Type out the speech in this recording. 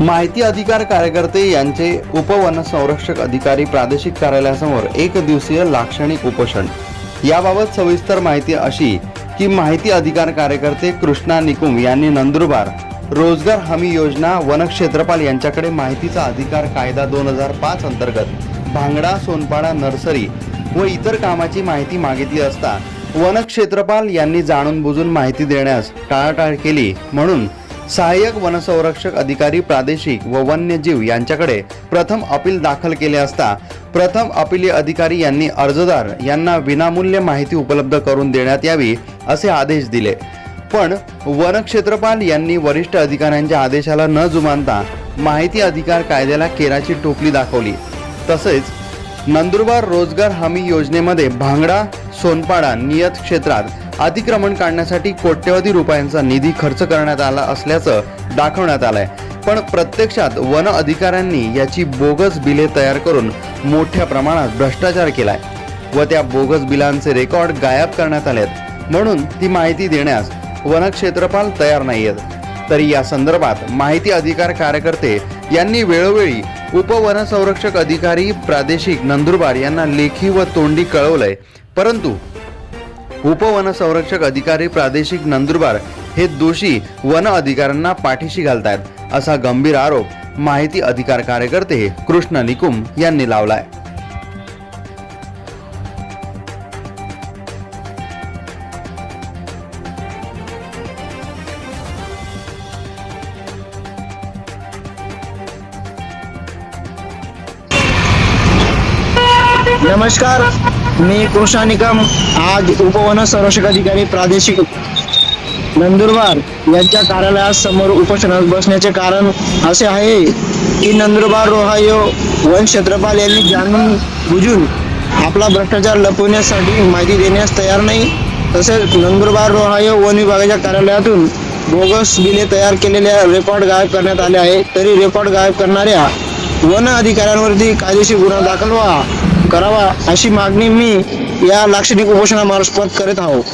माहिती अधिकार कार्यकर्ते यांचे उपवन संरक्षक अधिकारी प्रादेशिक कार्यालयासमोर एक दिवसीय लाक्षणिक उपोषण. याबाबत सविस्तर माहिती अशी की माहिती अधिकार कार्यकर्ते कृष्णा निकुम यांनी नंदुरबार रोजगार हमी योजना वनक्षेत्रपाल यांच्याकडे माहितीचा अधिकार कायदा दोन हजार पाच अंतर्गत भांगडा सोनपाडा नर्सरी व इतर कामाची माहिती मागितली असता वनक्षेत्रपाल यांनी जाणून बुजून माहिती देण्यास टाळाटाळ केली म्हणून सहाय्यक वनसंरक्षक अधिकारी प्रादेशिक व वन्यजीव यांच्याकडे प्रथम अपील दाखल केले असता प्रथम अपिलीय अधिकारी यांनी अर्जदार यांना विनामूल्य माहिती उपलब्ध करून देण्यात यावी असे आदेश दिले. पण वनक्षेत्रपाल यांनी वरिष्ठ अधिकाऱ्यांच्या आदेशाला न जुमानता माहिती अधिकार कायद्याला केराची टोपली दाखवली. तसेच नंदुरबार रोजगार हमी योजनेमध्ये भांगडा सोनपाडा नियत क्षेत्रात अतिक्रमण काढण्यासाठी कोट्यवधी रुपयांचा निधी खर्च करण्यात आला असल्याचं दाखवण्यात आलंय. पण प्रत्यक्षात वन अधिकाऱ्यांनी याची बोगस बिले तयार करून मोठ्या प्रमाणात भ्रष्टाचार केलाय व त्या बोगस बिलांचे रेकॉर्ड गायब करण्यात आलेत. म्हणून ती माहिती देण्यास वनक्षेत्रपाल तयार नाहीयेत. तरी या संदर्भात माहिती अधिकार कार्यकर्ते यांनी वेळोवेळी उपवनसंरक्षक अधिकारी प्रादेशिक नंदुरबार यांना लेखी व तोंडी कळवलंय. परंतु उपवनसंरक्षक अधिकारी प्रादेशिक नंदुरबार हे दोषी वन अधिकाऱ्यांना पाठीशी घालतायत असा गंभीर आरोप माहिती अधिकार कार्यकर्ते कृष्ण निकुम यांनी लावलाय. नमस्कार मी कृष्णा निकम आज उपवन संरक्षक अधिकारी प्रादेशिक नंदुरबार यांच्या कार्यालयात समोर उपोषणात बसण्याचे कारण असे आहे की नंदुरबार रोहायो वन क्षेत्रपाल यांनी जाणून बुजून आपला भ्रष्टाचार लपवण्यासाठी माहिती देण्यास तयार नाही तसेच नंदुरबार रोहायो वन विभागाच्या कार्यालयातून बोगस बिले तयार केलेल्या रेकॉर्ड गायब करण्यात आले आहे. तरी रेकॉर्ड गायब करणाऱ्या वन अधिकाऱ्यांवरती कायदेशीर गुन्हा दाखल व्हा. करावा अशी मागणी मी या लाक्षणिक उपोषणा मार्फत करीत आहोत